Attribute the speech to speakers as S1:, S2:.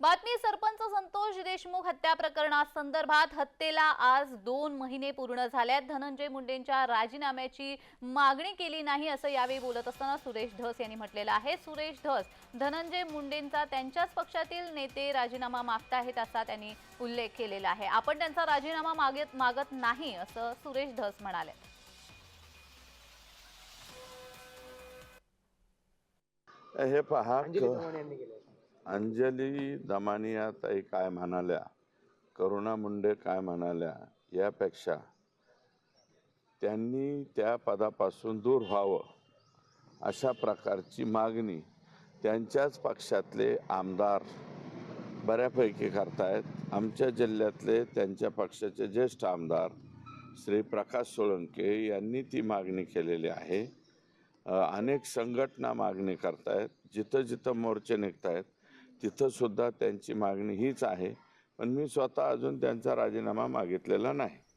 S1: बातमी सरपंच संतोष देशमुख हत्या प्रकरणासंदर्भात हत्येला आज दोन महिने पूर्ण झाल्यात धनंजय मुंडेंच्या राजीनाम्याची मागणी केली नाही असं यावेळी बोलत असताना सुरेश धस यांनी म्हटलेलं आहे. सुरेश धस धनंजय मुंडेंचा त्यांच्याच पक्षातील नेते राजीनामा मागताहेत असा त्यांनी उल्लेख केलेला आहे. आपण त्यांचा राजीनामा मागत मागत नाही असं सुरेश धस म्हणाले.
S2: हे पहा
S3: अंजली
S2: दमानियाताई दमानिया ताई काय म्हणाल्या? करुणा मुंडे काय म्हणाल्या? यापेक्षा त्यांनी त्या पदापासून दूर व्हावं अशा प्रकारची मागणी त्यांच्याच पक्षातले आमदार बऱ्यापैकी करतायत. आमच्या जिल्ह्यातले त्यांच्या पक्षाचे ज्येष्ठ आमदार श्री प्रकाश सोळंके यांनी ती मागणी केलेली आहे. अनेक संघटना मागणी करतायत. जिथं जिथं मोर्चे निघत आहेत तिथंसुद्धा त्यांची मागणी हीच आहे. पण मी स्वतः अजून त्यांचा राजीनामा मागितलेला नाही.